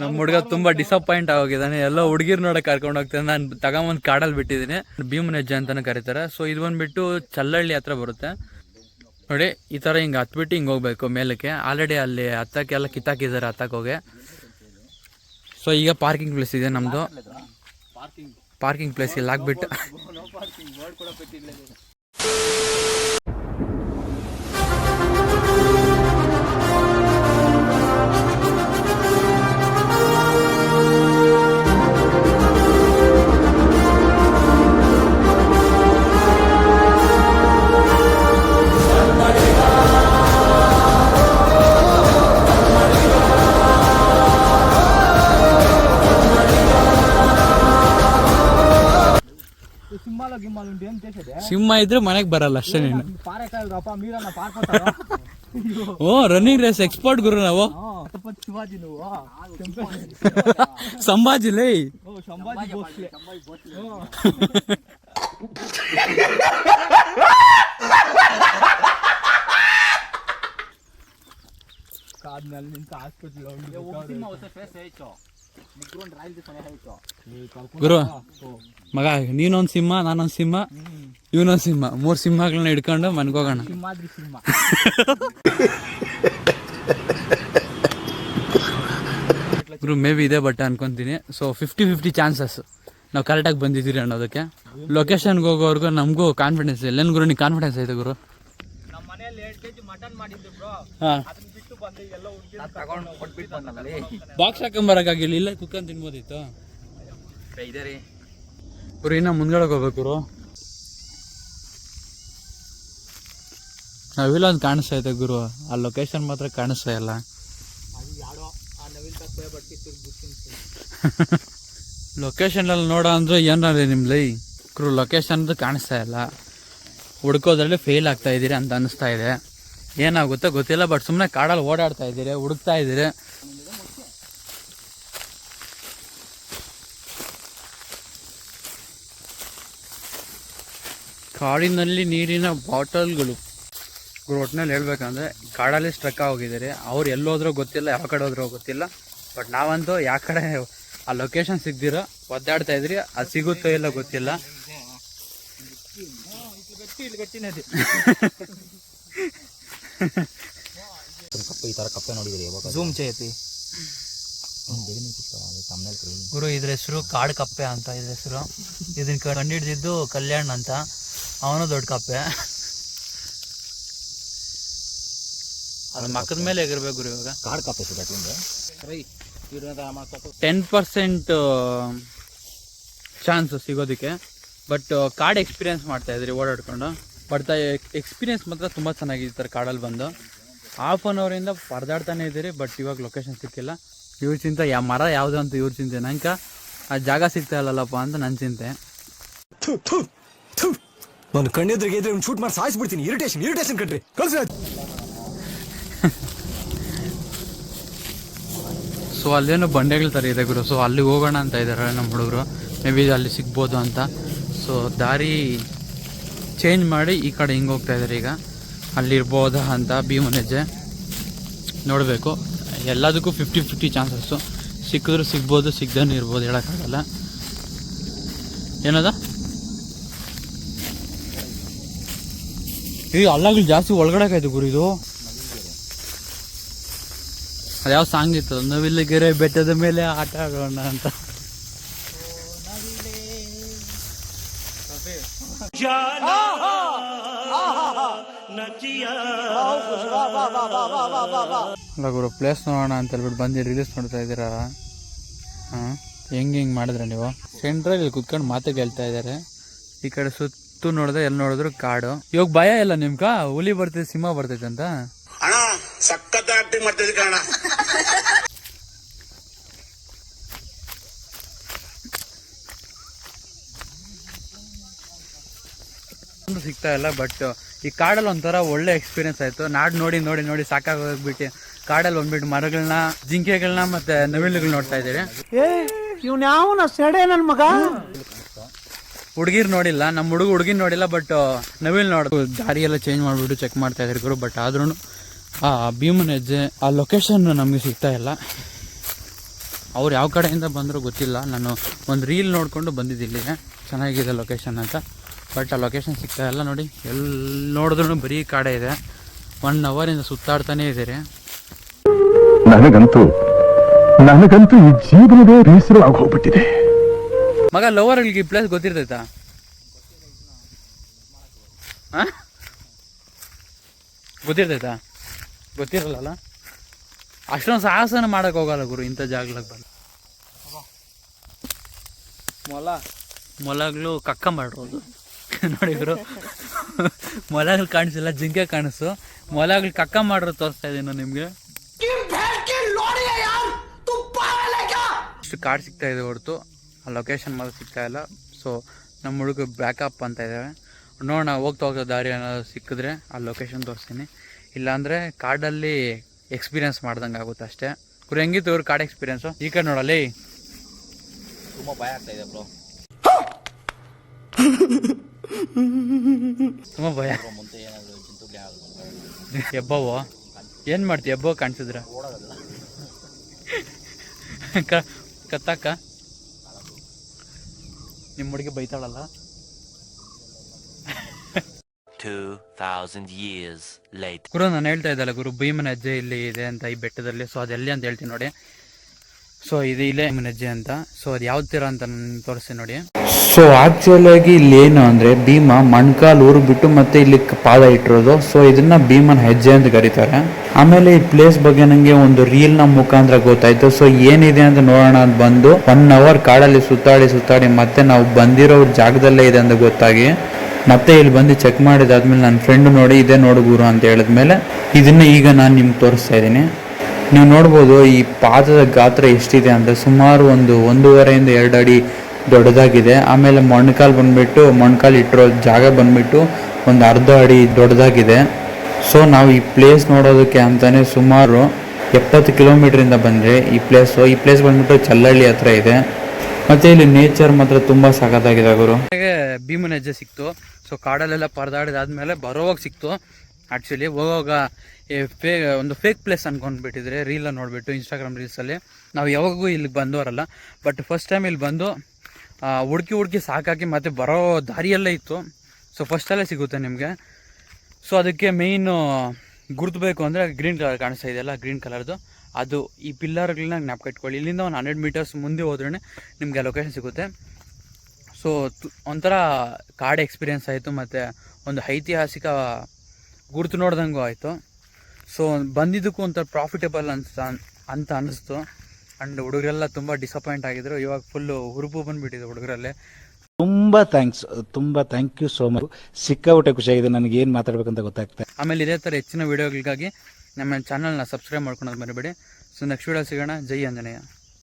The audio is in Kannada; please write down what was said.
ನಮ್ಮ ಹುಡುಗ ತುಂಬಾ ಡಿಸಪಾಯಿಂಟ್ ಆಗೋಗಿದ್ದಾನೆ. ಎಲ್ಲ ಹುಡುಗಿರ್ ನೋಡಕ್ ಕರ್ಕೊಂಡು ಹೋಗ್ತಾನೆ. ನಾನು ತಗೊಂಬಂದ್ ಕಾಡಲ್ಲಿ ಬಿಟ್ಟಿದ್ದೀನಿ. ಭೀಮನ ಹೆಜ್ಜೆ ಅಂತಾನೆ ಕರೀತಾರೆ. ಸೊ ಇದು ಬಂದ್ಬಿಟ್ಟು ಚಲ್ಲಹಳ್ಳಿ ಹತ್ರ ಬರುತ್ತೆ. ನೋಡಿ, ಈ ತರ ಹಿಂಗ್ ಹತ್ಬಿಟ್ಟು ಹಿಂಗ್ ಹೋಗ್ಬೇಕು ಮೇಲಕ್ಕೆ. ಆಲ್ರೆಡಿ ಅಲ್ಲಿ ಹತ್ತಕ್ಕೆಲ್ಲ ಕಿತ್ತಾಕಿದ್ದಾರೆ ಹತ್ತಕ್ಕೆ ಹೋಗಿ. ಸೊ ಈಗ ಪಾರ್ಕಿಂಗ್ ಪ್ಲೇಸ್ ಇದೆ ನಮ್ದು. ಪಾರ್ಕಿಂಗ್ ಪ್ಲೇಸ್ ಇಲ್ಲಿ ಹಾಕ್ಬಿಟ್ಟು ಸಿಂಹ ಇದ್ರೆ ಮನೆಗೆ ಬರಲ್ಲ ಅಷ್ಟೇ ನೀನು. ಓ ರನ್ನಿಂಗ್ ರೇಸ್ ಎಕ್ಸ್ಪರ್ಟ್ ಗುರು ನಾವು. ಶಿವಾಜಿ ನೀವು ಸಂಭಾಜಿ ಲೇ. ಕಾದ್ನಲ್ಲಿ ನಿಂತ ಹಾಸ್ಪಿಟ್ಲ್ ಗುರು ಮಗ ನೀನೊಂದು ಸಿಂಹ ನಾನೊಂದು ಸಿಂಹ ಇವನೊಂದು ಸಿಂಹ. ಮೂರು ಸಿಂಹಗಳನ್ನ ಹಿಡ್ಕೊಂಡು ಮನೆಗೆ ಮನ್ಗೋಗೋಣ ಗುರು ಮೇ ಬಿ ಇದೆ ಬಟ್ ಅನ್ಕೊಂತೀನಿ. ಸೊ ಫಿಫ್ಟಿ ಫಿಫ್ಟಿ ಚಾನ್ಸಸ್ ನಾವು ಕರೆಕ್ಟಾಗಿ ಬಂದಿದ್ದೀರಿ ಅನ್ನೋದಕ್ಕೆ. ಲೊಕೇಶನ್ಗೆ ಹೋಗೋವರೆಗೂ ನಮಗೂ ಕಾನ್ಫಿಡೆನ್ಸ್ ಇಲ್ಲ ಗುರು ನಿಂಗೆ ಕಾನ್ಫಿಡೆನ್ಸ್ ಐತೆ ಗುರು? ಹಾಂ. ಬ್ರೋ ಹಾಂ ಅದನ್ನ ಬಿಟ್ಟು ಬಂದು ಎಲ್ಲ ಹುಡುಗಿ ತಗೊಂಡು ಕೊಟ್ಬಿಟ್ಟು ಬಂದಲ್ಲಿ ಬಾಕ್ಸ್ ಹಾಕೊಂಬರಕ್ಕಾಗಿಲ್ಲ ಇಲ್ಲ ಕುಕ್ಕನ್ ತಿನ್ಬೋದಿತ್ತು ಇದೆ ರೀ. ಗುರು ಇನ್ನ ಮುಂದ್ಗಡೆ ಹೋಗ್ಬೇಕು ಗುರು. ನಾವಿಲ್ಲ ಒಂದು ಕಾಣಿಸ್ತಾ ಇದೆ ಗುರು. ಆ ಲೊಕೇಶನ್ ಮಾತ್ರ ಕಾಣಿಸ್ತಾ ಇಲ್ಲ. ನವಿಲ್ ಲೊಕೇಶನಲ್ಲಿ ನೋಡೋ ಅಂದ್ರೆ ಏನಾರೀ ನಿಮ್ಲಿ ಗುರು ಲೊಕೇಶನ್ ಕಾಣಿಸ್ತಾ ಇಲ್ಲ. ಹುಡ್ಕೋದ್ರಲ್ಲಿ ಫೇಲ್ ಆಗ್ತಾ ಇದ್ದೀರಿ ಅಂತ ಅನಿಸ್ತಾ ಇದೆ. ಏನಾಗುತ್ತೋ ಗೊತ್ತಿಲ್ಲ ಬಟ್ ಸುಮ್ಮನೆ ಕಾಡಲ್ಲಿ ಓಡಾಡ್ತಾ ಇದ್ದೀರಿ ಹುಡುಕ್ತಾ ಇದ್ದೀರಿ. ಕಾಡಿನಲ್ಲಿ ನೀರಿನ ಬಾಟಲ್ಗಳು. ಗುರು ಒಟ್ಟಿನಲ್ಲಿ ಹೇಳ್ಬೇಕಂದ್ರೆ ಕಾಡಲ್ಲಿ ಸ್ಟ್ರಕ್ ಹೋಗಿದ್ದಾರೆ ಅವ್ರು ಎಲ್ಲೋದ್ರೋ ಗೊತ್ತಿಲ್ಲ ಯಾವ ಕಡೆ ಹೋದ್ರೂ ಗೊತ್ತಿಲ್ಲ. ಬಟ್ ನಾವಂತೂ ಯಾವ ಕಡೆ ಆ ಲೊಕೇಶನ್ ಸಿಗ್ದಿರೋ ಒದ್ದಾಡ್ತಾ ಇದ್ರಿ ಅದು ಸಿಗುತ್ತೋ ಇಲ್ಲ ಗೊತ್ತಿಲ್ಲ. ಕಪ್ಪೆ ಈ ತರ ಕಪ್ಪೆ ನೋಡಿದ್ರಿ ಯಾವಾಗ? ಗುರು ಇದ್ರ ಹೆಸರು ಕಾಡು ಕಪ್ಪೆ ಅಂತ ಇದ್ರ ಹೆಸರು. ಇದನ್ನ ಕಂಡಿಡ್ದಿದ್ದು ಕಲ್ಯಾಣ್ ಅಂತ. ಅವನು ದೊಡ್ಡ ಕಪ್ಪೆ. ಅದ್ರ ಮಕ್ಕದ ಮೇಲೆ ಎಗಿರ್ಬೇಕು ಗುರು ಇವಾಗ? ಕಾಡು ಕಪ್ಪೆ ಟೆನ್ ಪರ್ಸೆಂಟ್ ಚಾನ್ಸ್ ಸಿಗೋದಕ್ಕೆ. ಬಟ್ ಕಾಡು ಎಕ್ಸ್ಪೀರಿಯನ್ಸ್ ಮಾಡ್ತಾ ಇದ್ರಿ ಓಡಾಡ್ಕೊಂಡು. ಬಟ್ ಎಕ್ಸ್ಪೀರಿಯೆನ್ಸ್ ಮಾತ್ರ ತುಂಬ ಚೆನ್ನಾಗಿರ್ತಾರೆ ಕಾಡಲ್ಲಿ ಬಂದು. ಹಾಫ್ ಅನ್ ಅವರಿಂದ ಪರದಾಡ್ತಾನೆ ಇದ್ದೀರಿ ಬಟ್ ಇವಾಗ ಲೊಕೇಶನ್ ಸಿಕ್ಕಿಲ್ಲ. ಇವ್ರ ಚಿಂತೆ ಯಾವ ಮರ ಯಾವುದು ಅಂತ ಇವ್ರ ಚಿಂತೆ. ನಂಗೆ ಆ ಜಾಗ ಸಿಗ್ತಾ ಇಲ್ಲಲ್ಲಪ್ಪ ಅಂತ ನನ್ನ ಚಿಂತೆ. ನಾನು ಕಣ್ಣೆದ್ರಿಗೆ ಇದ್ರೆ ಶೂಟ್ ಮಾಡಿ ಸಾಯಿಸ್ಬಿಡ್ತೀನಿ. ಇರಿಟೇಷನ್ ಇರಿಟೇಷನ್ ಕಟ್ರಿ ಕಳ್ಸಿ ಸೊ ಅಲ್ಲೇನೋ ಬಂಡೆಗಳ ಥರ ಇದೆ ಗುರು. ಸೊ ಅಲ್ಲಿಗೆ ಹೋಗೋಣ ಅಂತ ಇದ್ದಾರೆ ನಮ್ಮ ಹುಡುಗರು. ಮೇ ಬಿ ಅಲ್ಲಿ ಸಿಗ್ಬೋದು ಅಂತ. ಸೊ ದಾರಿ ಚೇಂಜ್ ಮಾಡಿ ಈ ಕಡೆ ಹಿಂಗೆ ಹೋಗ್ತಾ ಇದ್ದಾರೆ ಈಗ. ಅಲ್ಲಿರ್ಬೋದಾ ಅಂತ ಭೀಮನ ಹೆಜ್ಜೆ ನೋಡಬೇಕು. ಎಲ್ಲದಕ್ಕೂ ಫಿಫ್ಟಿ ಫಿಫ್ಟಿ ಚಾನ್ಸಸ್ಸು ಸಿಕ್ಕಿದ್ರೂ ಸಿಗ್ಬೋದು ಸಿಗ್ದೇ ಇರ್ಬೋದು ಹೇಳೋಕ್ಕಾಗಲ್ಲ. ಏನದ? ಈ ಅಲ್ಲಗಳು ಜಾಸ್ತಿ ಒಳಗಡೆ ಗುರು ಇದು. ಅದ್ಯಾವ ಸಾಂಗ್ ಇತ್ತು ನವಿಲುಗೆರೆ ಬೆಟ್ಟದ ಮೇಲೆ ಆಟ ಆಡೋಣ ಅಂತ. ಅಲ್ಲ ಗುರು ಪ್ಲೇಸ್ ನೋಡೋಣ ಅಂತ ಹೇಳ್ಬಿಟ್ಟು ಬಂದು ರಿಲೀಸ್ ನೋಡ್ತಾ ಇದ್ದೀರಾ? ಹಾಂ? ಹೆಂಗೆ ಹೆಂಗೆ ಮಾಡಿದ್ರೆ ನೀವು? ಸೆಂಟ್ರಲ್ಲಿ ಕುತ್ಕೊಂಡು ಮಾತು ಕೇಳ್ತಾ ಇದ್ದಾರೆ. ಈ ಕಡೆ ಸುತ್ತು ನೋಡಿದ್ರೆ ಎಲ್ಲಿ ನೋಡಿದ್ರು ಕಾಡು. ಇವಾಗ ಭಯ ಇಲ್ಲ ನಿಮ್ಗ ಹುಲಿ ಬರ್ತೈತೆ ಸಿಂಹ ಬರ್ತೈತೆ ಅಂತ? ಸಖತ್ ಆಕ್ಟಿಂಗ್ ಕಣ ಒಂದು ಸಿಗ್ತಾ ಇಲ್ಲ ಬಟ್ ಈ ಕಾಡಲ್ಲಿ ಒಂಥರ ಒಳ್ಳೆ ಎಕ್ಸ್ಪೀರಿಯನ್ಸ್ ಆಯ್ತು. ನಾಡು ನೋಡಿ ನೋಡಿ ನೋಡಿ ಸಾಕಾಗೋಗ್ಬಿಟ್ಟು ಕಾಡಲ್ಲಿ ಬಂದ್ಬಿಟ್ಟು ಮರಗಳನ್ನ ಜಿಂಕೆಗಳನ್ನ ಮತ್ತೆ ನವಿಲುಗಳು ನೋಡ್ತಾ ಇದ್ದೀವಿ ಏ ಸೆಡೆ ನನ್ನ ಮಗ? ಹುಡುಗಿರ್ ನೋಡಿಲ್ಲ ನಮ್ಮ ಹುಡುಗ ಹುಡುಗಿನ ನೋಡಿಲ್ಲ ಬಟ್ ನವಿಲ್ ನೋಡ್ ದಾರಿ ಎಲ್ಲ ಚೇಂಜ್ ಮಾಡಿಬಿಟ್ಟು ಚೆಕ್ ಮಾಡ್ತಾ ಇದ್ರು ಗುರು ಬಟ್ ಆದ್ರೂ ಆ ಭೀಮನ ಹೆಜ್ಜೆ ಆ ಲೊಕೇಶನ್ ನಮಗೆ ಸಿಗ್ತಾ ಇಲ್ಲ. ಅವ್ರು ಯಾವ ಕಡೆಯಿಂದ ಬಂದರೂ ಗೊತ್ತಿಲ್ಲ. ನಾನು ಒಂದು ರೀಲ್ ನೋಡಿಕೊಂಡು ಬಂದಿದ್ದಿಲ್ಲಿಗೆ ಚೆನ್ನಾಗಿದೆ ಲೊಕೇಶನ್ ಅಂತ. ಬಟ್ ಆ ಲೊಕೇಶನ್ ಸಿಗ್ತಾ ಇಲ್ಲ ನೋಡಿ. ಎಲ್ಲಿ ನೋಡಿದ್ರು ಬರೀ ಕಾಡೆ ಇದೆ. ಒನ್ ಅವರಿಂದ ಸುತ್ತಾಡ್ತಾನೆ ಇದ್ದೀರಿ. ನನಗಂತೂ ನನಗಂತೂ ಈ ಜೀವನವೇ ಬೇಸರ ಹೋಗ್ಬಿಟ್ಟಿದೆ. ಮಗ ಲವರ್ಗಳಿಗೆ ಈ ಪ್ಲೇಸ್ ಗೊತ್ತಿರ್ತೈತಾ? ಗೊತ್ತಿರ್ತೈತ ಗೊತ್ತಿರ್ತೈತಾ? ಗೊತ್ತಿರಲ್ಲ ಅಷ್ಟೊಂದು ಸಾಹಸನ ಮಾಡಕ್ ಹೋಗಲ್ಲ ಗುರು ಇಂಥ ಜಾಗದಾಗ ಬಂದು. ಮೊಲ ಮೊಲಗಳು ಕಕ್ಕ ಮಾಡಿರೋದು ನೋಡಿ ಗುರು ಮೊಲಗಳು ಕಾಣಿಸಿಲ್ಲ ಜಿಂಕೆ ಕಾಣಿಸು. ಮೊಲಗಳು ಕಕ್ಕ ಮಾಡ್ರು ತೋರಿಸ್ತಾ ಇದ್ದೀನಿ ನಿಮ್ಗೆ. ಇಷ್ಟು ಕಾರ್ಡ್ ಸಿಗ್ತಾ ಇದೆ ಹೊರತು. ಆ ಲೊಕೇಶನ್ ಮಾತ್ರ ಸಿಗ್ತಾ ಇಲ್ಲ. ಸೊ ನಮ್ಮ ಹುಡುಗ ಬ್ಯಾಕಪ್ ಅಂತ ಇದ್ದಾವೆ ನೋಡೋಣ ಹೋಗ್ತಾ ಹೋಗ್ತಾ ದಾರಿ ಏನಾದ್ರು ಸಿಕ್ಕಿದ್ರೆ ಆ ಲೊಕೇಶನ್ ತೋರಿಸ್ತೀನಿ. ಇಲ್ಲಾಂದರೆ ಕಾರ್ಡಲ್ಲಿ ಎಕ್ಸ್ಪೀರಿಯನ್ಸ್ ಮಾಡ್ದಂಗೆ ಆಗುತ್ತೆ ಅಷ್ಟೇ. ಇವ್ರು ಹೆಂಗಿತ್ತು ಇವ್ರು ಕಾರ್ಡ್ ಎಕ್ಸ್ಪೀರಿಯನ್ಸು ಈ ಕಡೆ ನೋಡಲ್ಲಿ ತುಂಬ ಭಯ ಆಗ್ತಾ ಇದೆ ಬ್ರೋ ತುಂಬ ಭಯ. ಎಬ್ಬವು ಏನು ಮಾಡ್ತೀವಿ ಎಬ್ಬೋ ಕಾಣಿಸಿದ್ರೆ? ಕ ಕತ್ತಾಕ? ನಿಮ್ಮ ಹುಡುಗಿ ಬೈತಾಳಲ್ಲ? 2,000 years later. ಗುರು ನಾನು ಹೇಳ್ತಾ ಇದ್ದಲ್ಲ ಗುರು ಭೀಮನ ಹೆಜ್ಜೆ ಇಲ್ಲಿ ಇದೆ ಅಂತ ಈ ಬೆಟ್ಟದಲ್ಲಿ. ಸೊ ಅದೆಲ್ಲಿ ಅಂತ ಹೇಳ್ತೀನಿ ನೋಡಿ. ಸೊ ಇದು ಇಲ್ಲೇ ಭೀಮನ ಹೆಜ್ಜೆ ಅಂತ. ಸೊ ಅದು ಯಾವ ತೀರ ಅಂತ ನಾನು ತೋರಿಸ್ತೀನಿ ನೋಡಿ. ಸೊ ಆ್ಯಕ್ಚುಲಾಗಿ ಇಲ್ಲಿ ಏನು ಅಂದ್ರೆ ಭೀಮ ಮಣ್ಕಾಲ್ ಊರು ಬಿಟ್ಟು ಮತ್ತೆ ಇಲ್ಲಿ ಪಾದ ಇಟ್ಟಿರೋದು. ಸೊ ಇದನ್ನ ಭೀಮನ ಹೆಜ್ಜೆ ಅಂತ ಕರೀತಾರೆ. ಆಮೇಲೆ ಈ ಪ್ಲೇಸ್ ಬಗ್ಗೆ ನಂಗೆ ಒಂದು ರೀಲ್ನ ಮುಖಾಂತರ ಗೊತ್ತಾಯ್ತು. ಸೊ ಏನಿದೆ ಅಂತ ನೋಡೋಣ ಅಂತ ಬಂದು ಒನ್ ಅವರ್ ಕಾಡಲ್ಲಿ ಸುತ್ತಾಡಿ ಸುತ್ತಾಡಿ ಮತ್ತೆ ನಾವು ಬಂದಿರೋ ಜಾಗದಲ್ಲೇ ಇದೆ ಅಂತ ಗೊತ್ತಾಗಿ ಮತ್ತೆ ಇಲ್ಲಿ ಬಂದು ಚೆಕ್ ಮಾಡಿದಾದ್ಮೇಲೆ ನನ್ನ ಫ್ರೆಂಡ್ ನೋಡಿ ಇದೇ ನೋಡು ಗುರು ಅಂತ ಹೇಳಿದ್ಮೇಲೆ ಇದನ್ನ ಈಗ ನಾನು ನಿಮ್ಗೆ ತೋರಿಸ್ತಾ ಇದ್ದೀನಿ. ನೀವು ನೋಡ್ಬೋದು ಈ ಪಾದದ ಗಾತ್ರ ಎಷ್ಟಿದೆ ಅಂದರೆ ಸುಮಾರು ಒಂದು ಒಂದೂವರೆಯಿಂದ ಎರಡು ಅಡಿ ದೊಡ್ಡದಾಗಿದೆ. ಆಮೇಲೆ ಮೊಣ್ಕಾಲು ಬಂದ್ಬಿಟ್ಟು, ಮೊಣ್ಕಾಲು ಇಟ್ಟಿರೋ ಜಾಗ ಬಂದ್ಬಿಟ್ಟು ಒಂದು ಅರ್ಧ ಅಡಿ ದೊಡ್ಡದಾಗಿದೆ. ಸೊ ನಾವು ಈ ಪ್ಲೇಸ್ ನೋಡೋದಕ್ಕೆ ಅಂತಾನೆ ಸುಮಾರು ಎಪ್ಪತ್ತು ಕಿಲೋಮೀಟ್ರಿಂದ ಬಂದರೆ ಈ ಪ್ಲೇಸು ಈ ಪ್ಲೇಸ್ ಬಂದ್ಬಿಟ್ಟು ಚಲ್ಲಳ್ಳಿ ಹತ್ರ ಇದೆ. ಮತ್ತೆ ಇಲ್ಲಿ ನೇಚರ್ ಮಾತ್ರ ತುಂಬಾ ಸಖತ್ತಾಗಿದೆ ಗುರು. ಭೀಮನ ಹೆಜ್ಜೆ ಸಿಕ್ತು. ಸೊ ಕಾಡಲ್ಲೆಲ್ಲ ಪರದಾಡಿದಾದ್ಮೇಲೆ ಬರೋವಾಗ ಸಿಕ್ತು. ಆ್ಯಕ್ಚುಲಿ ಏ ಫೇ ಒಂದು ಫೇಕ್ ಪ್ಲೇಸ್ ಅಂದ್ಕೊಂಡ್ಬಿಟ್ಟಿದ್ರೆ ರೀಲಲ್ಲಿ ನೋಡಿಬಿಟ್ಟು ಇನ್ಸ್ಟಾಗ್ರಾಮ್ ರೀಲ್ಸಲ್ಲಿ ನಾವು ಯಾವಾಗೂ ಇಲ್ಲಿಗೆ ಬಂದವರಲ್ಲ. ಬಟ್ ಫಸ್ಟ್ ಟೈಮ್ ಇಲ್ಲಿ ಬಂದು ಹುಡುಕಿ ಹುಡುಕಿ ಸಾಕಾಕಿ ಮತ್ತೆ ಬರೋ ದಾರಿಯಲ್ಲೇ ಇತ್ತು. ಸೊ ಫಸ್ಟಲ್ಲೇ ಸಿಗುತ್ತೆ ನಿಮಗೆ. ಸೊ ಅದಕ್ಕೆ ಮೇಯ್ನು ಗುರುತಬೇಕು ಅಂದರೆ ಗ್ರೀನ್ ಕಲರ್ ಕಾಣಿಸ್ತಾ ಇದೆಯಲ್ಲ ಗ್ರೀನ್ ಕಲರ್ದು ಅದು ಈ ಪಿಲ್ಲರ್ಗಳನ್ನ ಜ್ಞಾಪಕ ಇಟ್ಕೊಳ್ಳಿ. ಇಲ್ಲಿಂದ ಒಂದು ಹಂಡ್ರೆಡ್ ಮೀಟರ್ಸ್ ಮುಂದೆ ಹೋದ್ರೇ ನಿಮಗೆ ಲೊಕೇಶನ್ ಸಿಗುತ್ತೆ. ಸೊ ಒಂಥರ ಕಾಡ್ ಎಕ್ಸ್ಪೀರಿಯೆನ್ಸ್ ಆಯಿತು ಮತ್ತು ಒಂದು ಐತಿಹಾಸಿಕ ಗುರುತು ನೋಡ್ದಂಗೂ ಆಯಿತು. ಸೊ ಬಂದಿದ್ದಕ್ಕೂ ಒಂಥರ ಪ್ರಾಫಿಟೇಬಲ್ ಅಂತ ಅಂತ ಅನ್ನಿಸ್ತು ಆ್ಯಂಡ್ ಹುಡುಗರೆಲ್ಲ ತುಂಬ ಡಿಸಪಾಯಿಂಟ್ ಆಗಿದ್ರು. ಇವಾಗ ಫುಲ್ಲು ಹುರುಪು ಬಂದ್ಬಿಟ್ಟಿದೆ ಹುಡುಗರಲ್ಲೇ. ತುಂಬ ಥ್ಯಾಂಕ್ಸ್ ತುಂಬ ಥ್ಯಾಂಕ್ ಯು ಸೋ ಮಚ್ ಸಿಕ್ಕಾಬಿಟ್ಟೆ ಖುಷಿಯಾಗಿದೆ. ನನಗೆ ಏನು ಮಾತಾಡಬೇಕಂತ ಗೊತ್ತಾಗ್ತದೆ ಆಮೇಲೆ ಇದೇ ಥರ ಹೆಚ್ಚಿನ ವೀಡಿಯೋಗಳಿಗಾಗಿ ನಮ್ಮ ಚಾನಲ್ನ ಸಬ್ಸ್ಕ್ರೈಬ್ ಮಾಡ್ಕೊಳೋದು ಮರಿಬೇಡಿ ಸೊ ನೆಕ್ಸ್ಟ್ ವೀಡಿಯೋ ಸಿಗೋಣ. ಜೈ ಆಂಜನೇಯ.